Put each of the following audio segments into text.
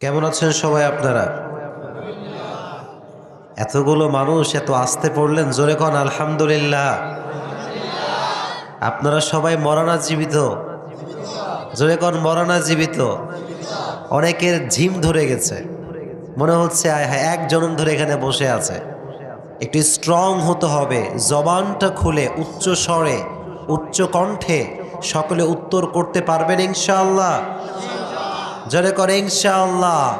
কেমন আছেন সবাই আপনারা? এতগুলো মানুষ এত আসতে পড়লেন, জোরে কন, আলহামদুলিল্লাহ। আপনারা সবাই মরানা জীবিত জোরে কন মরানা জীবিত অনেকের ঝিম ধরে গেছে। মনে হচ্ছে, আয় হ্যাঁ ধরে এখানে বসে আছে। একটু স্ট্রং হতে হবে। জবানটা খুলে, উচ্চ স্বরে, উচ্চ কণ্ঠে সকলে উত্তর করতে পারবেন ইনশাআল্লাহ। জোরে করে ইনশাআল্লাহ।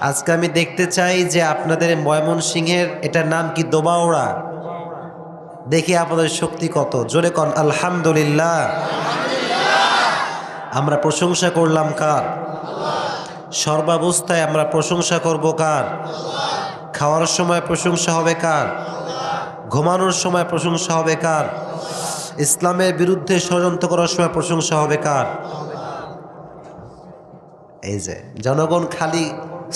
আজকে আমি দেখতে চাই যে আপনাদের ময়মন সিংহের এটার নাম কি দোবাওড়া? দেখি আপনাদের শক্তি কত। জোরে কন, আলহামদুলিল্লাহ। আমরা প্রশংসা করলাম কার? সর্বাবস্থায় আমরা প্রশংসা করব কার? খাওয়ার সময় প্রশংসা হবে কার? ঘুমানোর সময় প্রশংসা হবে কার? ইসলামের বিরুদ্ধে ষড়যন্ত্র করার সময় প্রশংসা হবে কার? এই যে, জনগণ খালি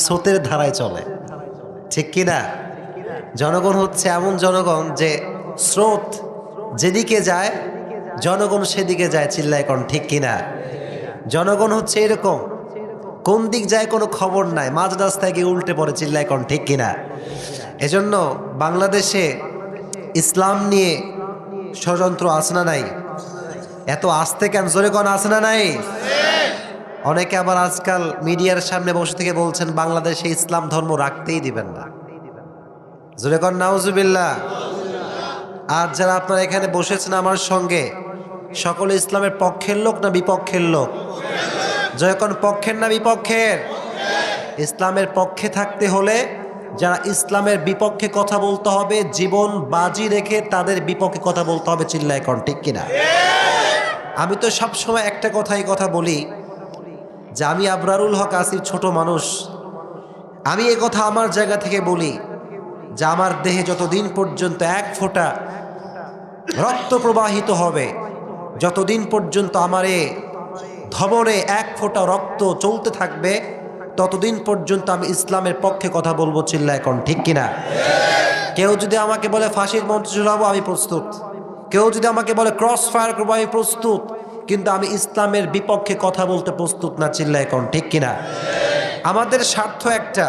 স্রোতের ধারায় চলে। ঠিক কি না? জনগণ হচ্ছে এমন জনগণ যে স্রোত যেদিকে যায়, জনগণ সেদিকে যায় চিল্লায় কোন ঠিক কিনা জনগণ হচ্ছে এরকম, কোন দিক যায় কোনো খবর নাই, মাঝ রাস্তায় গিয়ে উল্টে পড়ে চিল্লায় কোন ঠিক কিনা এজন্য বাংলাদেশে ইসলাম নিয়ে ষড়যন্ত্র আছে না নাই? এত আসতে কেন? জোরে কোন আছে না নাই? অনেকে আবার আজকাল মিডিয়ার সামনে বসে থেকে বলছেন, বাংলাদেশে ইসলাম ধর্ম রাখতেই দিবেন না। জোরে কর নাউজুবিল্লাহ। আর যারা আপনারা এখানে বসেছেন আমার সঙ্গে, সকলে ইসলামের পক্ষের লোক না বিপক্ষের লোক? জয়কন পক্ষের না বিপক্ষের? ইসলামের পক্ষে থাকতে হলে যারা ইসলামের বিপক্ষে কথা বলতে হবে, জীবন বাজি রেখে তাদের বিপক্ষে কথা বলতে হবে, চিল্লায় কন, ঠিক কিনা? আমি তো সবসময় একটা কথাই কথা বলি যে আমি আবরারুল হক আসির ছোট মানুষ। আমি এ কথা আমার জায়গা থেকে বলি যে আমার দেহে যতদিন পর্যন্ত এক ফোঁটা রক্ত প্রবাহিত হবে, যতদিন পর্যন্ত আমার এ ধবরে এক ফোঁটা রক্ত চলতে থাকবে, ততদিন পর্যন্ত আমি ইসলামের পক্ষে কথা বলব চিল্লা এখন ঠিক কিনা? কেউ যদি আমাকে বলে ফাঁসির মঞ্চ চলাবো আমি প্রস্তুত। কেউ যদি আমাকে বলে ক্রস ফায়ার করব, আমি প্রস্তুত। কিন্তু আমি ইসলামের বিপক্ষে কথা বলতে প্রস্তুত না চিল্লা এখন ঠিক কিনা? আমাদের স্বার্থ একটা,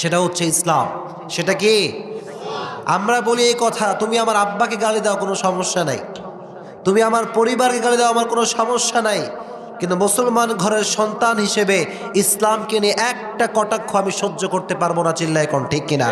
সেটা হচ্ছে ইসলাম। সেটা কি? আমরা বলি এই কথা, তুমি আমার আব্বাকে গালি দাও, কোনো সমস্যা নাই। তুমি আমার পরিবারকে গালি দাও, আমার কোনো সমস্যা নাই। কিন্তু মুসলমান ঘরের সন্তান হিসেবে ইসলামকে নিয়ে একটা কটাক্ষ আমি সহ্য করতে পারব না, চিল্লায় কোন, ঠিক কিনা?